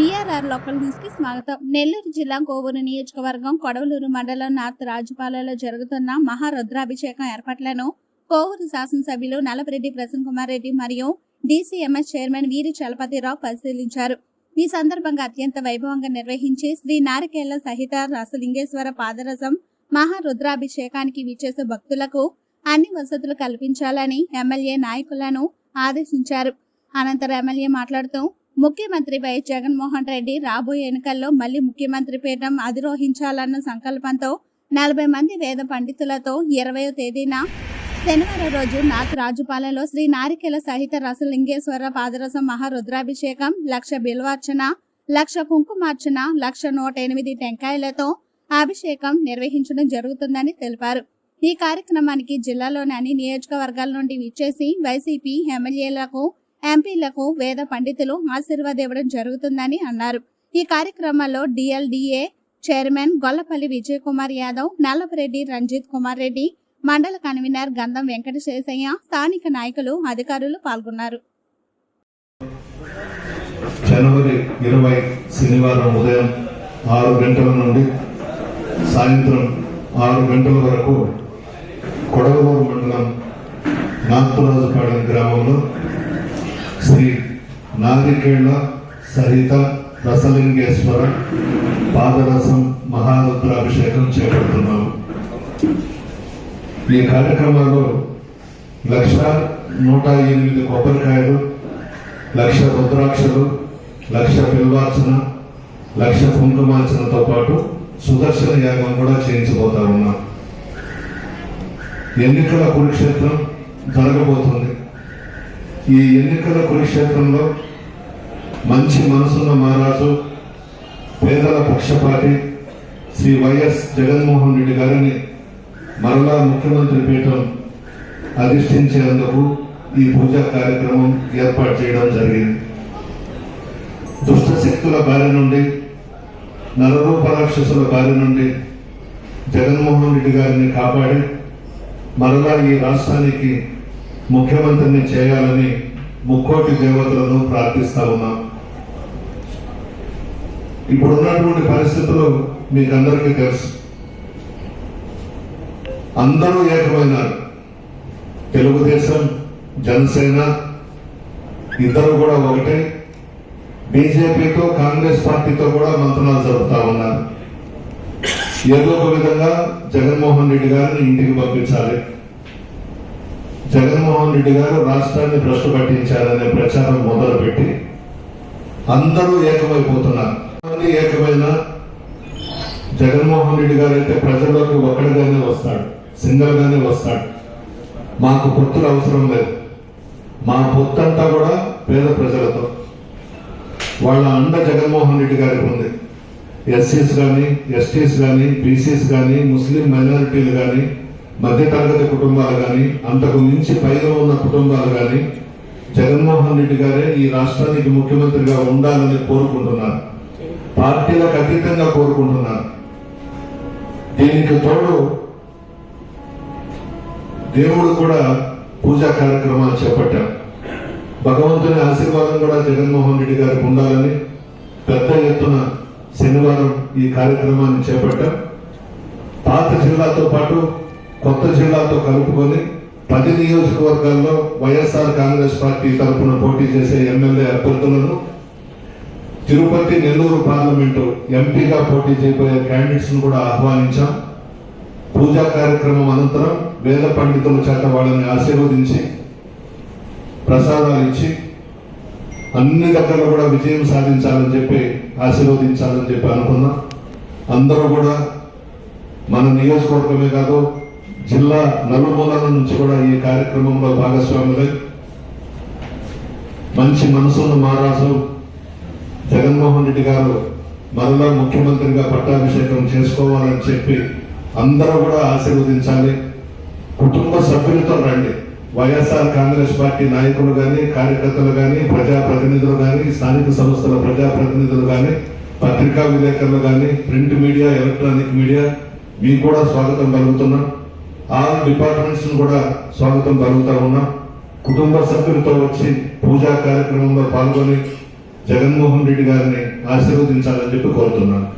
BRR local న్యూస్కి స్వాగతం. నెల్లూరు జిల్లా కోవూరు నియోజకవర్గం కొడవలూరు మండలం నార్త్ రాజుపాలలో జరుగుతున్న మహారుద్రాభిషేకం ఏర్పాట్లను కోవూరు శాసనసభ్యులు నలపరెడ్డి ప్రసన్న కుమార్ రెడ్డి మరియు డీసీఎంఎస్ చైర్మన్ వీరి చలపతిరావు పరిశీలించారు. ఈ సందర్భంగా అత్యంత వైభవంగా నిర్వహించి శ్రీ నారికేళ్ళ సహిత రసలింగేశ్వర పాదరసం మహారుద్రాభిషేకానికి విచ్చేసే భక్తులకు అన్ని వసతులు కల్పించాలని ఎమ్మెల్యే నాయకులను ఆదేశించారు. అనంతరం ఎమ్మెల్యే మాట్లాడుతూ ముఖ్యమంత్రి వైఎస్ జగన్మోహన్ రెడ్డి రాబోయే ఎన్నికల్లో మళ్ళీ ముఖ్యమంత్రి పీఠం అధిరోహించాలన్న సంకల్పంతో నలభై మంది వేద పండితులతో ఇరవయో తేదీన శనివారం రోజు నాథ్ రాజుపాలెంలో శ్రీ నారికెల సహిత రసలింగేశ్వర పాదరసం మహారుద్రాభిషేకం లక్ష బిల్వార్చన లక్ష కుంకుమార్చన లక్ష నూట ఎనిమిది టెంకాయలతో అభిషేకం నిర్వహించడం జరుగుతుందని తెలిపారు. ఈ కార్యక్రమానికి జిల్లాలోని అన్ని నియోజకవర్గాల నుండి విచ్చేసి వైసీపీ ఎమ్మెల్యేలకు ఎంపీలకు వేద పండితులు ఆశీర్వాదివ్వడం జరుగుతుందని అన్నారు. ఈ కార్యక్రమంలో డిఎల్డిఏ చైర్మన్ గొల్లపల్లి విజయ్ కుమార్ యాదవ్ నల్లపరెడ్డి రంజిత్ కుమార్ రెడ్డి మండల కన్వీనర్ గంధం వెంకట శేషయ్య స్థానిక నాయకులు అధికారులు పాల్గొన్నారు. జనవరి ఇరవై శనివారం ఉదయం ఆరు గంటల నుండి సాయంత్రం ఆరు గంటల వరకు కొడవలూరు మండలం నాగపురాజుపాడెం గ్రామంలో శ్రీ నాగికేళ్ళ సహిత రసలింగేశ్వర పాదరసం మహారుద్రాభిషేకం చేపడుతున్నాము. ఈ కార్యక్రమంలో లక్ష నూట ఎనిమిది కొబ్బరికాయలు లక్ష రుద్రాక్షలు లక్ష బిల్వార్చన లక్ష కుంకుమార్చనతో పాటు సుదర్శన యాగం కూడా చేయించబోతా ఉన్నాం. ఎన్నికల కురుక్షేత్రం జరగబోతుంది. ఈ ఎన్నికల కురుక్షేత్రంలో మంచి మనసున్న మహారాజు పేదల పక్షపాటి శ్రీ వైఎస్ జగన్మోహన్ రెడ్డి గారిని మరలా ముఖ్యమంత్రి పీఠం అధిష్ఠించేందుకు ఈ పూజా కార్యక్రమం ఏర్పాటు చేయడం జరిగింది. దుష్ట శక్తుల బారి నుండి నరరూప రాక్షసుల బారి నుండి జగన్మోహన్ రెడ్డి గారిని కాపాడి మరలా ఈ రాష్ట్రానికి ముఖ్యమంత్రిని చేయాలని ముక్కోటి దేవతలను ప్రార్థిస్తా ఉన్నాం. ఇప్పుడున్నటువంటి పరిస్థితులు మీకు అందరికీ తెలుసు. అందరూ ఏకమైనారు. తెలుగుదేశం జనసేన ఇద్దరు కూడా ఒకటే. బీజేపీతో కాంగ్రెస్ పార్టీతో కూడా మంత్రణాలు జరుపుతా ఉన్నారు. ఏదో ఒక విధంగా జగన్మోహన్ రెడ్డి గారిని ఇంటికి పంపించాలి. జగన్మోహన్ రెడ్డి గారు రాష్ట్రాన్ని భ్రష్టు పట్టించారనే ప్రచారం మొదలుపెట్టి అందరూ ఏకమైపోతున్నారు. ఏకమైన జగన్మోహన్ రెడ్డి గారు అయితే ప్రజల్లోకి ఒక్కడిగానే వస్తాడు సింగల్ గానే వస్తాడు. మాకు పొత్తులు అవసరం లేదు. మా పొత్తంతా కూడా పేద ప్రజలతో. వాళ్ళ అండ జగన్మోహన్ రెడ్డి గారికి ఉంది. ఎస్సీస్ కానీ ఎస్టీస్ కానీ బీసీస్ కానీ ముస్లిం మైనారిటీలు కానీ మధ్యతరగతి కుటుంబాలు కానీ అంతకు మించి పైగా ఉన్న కుటుంబాలు కానీ జగన్మోహన్ రెడ్డి గారే ఈ రాష్ట్రానికి ముఖ్యమంత్రిగా ఉండాలని కోరుకుంటున్నారు. పార్టీలకు అతీతంగా కోరుకుంటున్నారు. దీనికి తోడు దేవుడు కూడా పూజా కార్యక్రమాలు చేపట్టాం భగవంతుని ఆశీర్వాదం కూడా జగన్మోహన్ రెడ్డి గారికి ఉండాలని పెద్ద ఎత్తున శనివారం ఈ కార్యక్రమాన్ని చేపట్టాం పాత జిల్లాతో పాటు కొత్త జిల్లాతో కలుపుకొని పది నియోజకవర్గాల్లో వైఎస్ఆర్ కాంగ్రెస్ పార్టీ తరఫున పోటీ చేసే ఎమ్మెల్యే అభ్యర్థులను తిరుపతి నెల్లూరు పార్లమెంటు ఎంపీగా పోటీ చేయబోయే క్యాండిడేట్స్ను కూడా ఆహ్వానించాం. పూజా కార్యక్రమం అనంతరం వేద పండితుల చేత వాళ్ళని ఆశీర్వదించి ప్రసాదాలు ఇచ్చి అన్ని దగ్గర కూడా విజయం సాధించాలని చెప్పి ఆశీర్వదించాలని చెప్పి అనుకున్నాం. అందరూ కూడా మన నియోజకవర్గమే కాదు జిల్లా నలుమూలల నుంచి కూడా ఈ కార్యక్రమంలో భాగస్వాములై మంచి మనసున్న మహారాజు జగన్మోహన్ రెడ్డి గారు మరలా ముఖ్యమంత్రిగా పట్టాభిషేకం చేసుకోవాలని చెప్పి అందరూ కూడా ఆశీర్వదించాలి. కుటుంబ సభ్యులతో రండి. వైఎస్ఆర్ కాంగ్రెస్ పార్టీ నాయకులు కానీ కార్యకర్తలు కానీ ప్రజాప్రతినిధులు కానీ స్థానిక సంస్థల ప్రజాప్రతినిధులు కానీ పత్రికా విలేకరులు కానీ ప్రింట్ మీడియా ఎలక్ట్రానిక్ మీడియా మీకు కూడా స్వాగతం కలుగుతున్నాం ఆల్ డిపార్ట్మెంట్స్ కూడా స్వాగతం పలుకుతా ఉన్నాం. కుటుంబ సభ్యులతో వచ్చి పూజా కార్యక్రమంలో పాల్గొని జగన్మోహన్ రెడ్డి గారిని ఆశీర్వదించాలని చెప్పి కోరుతున్నాను.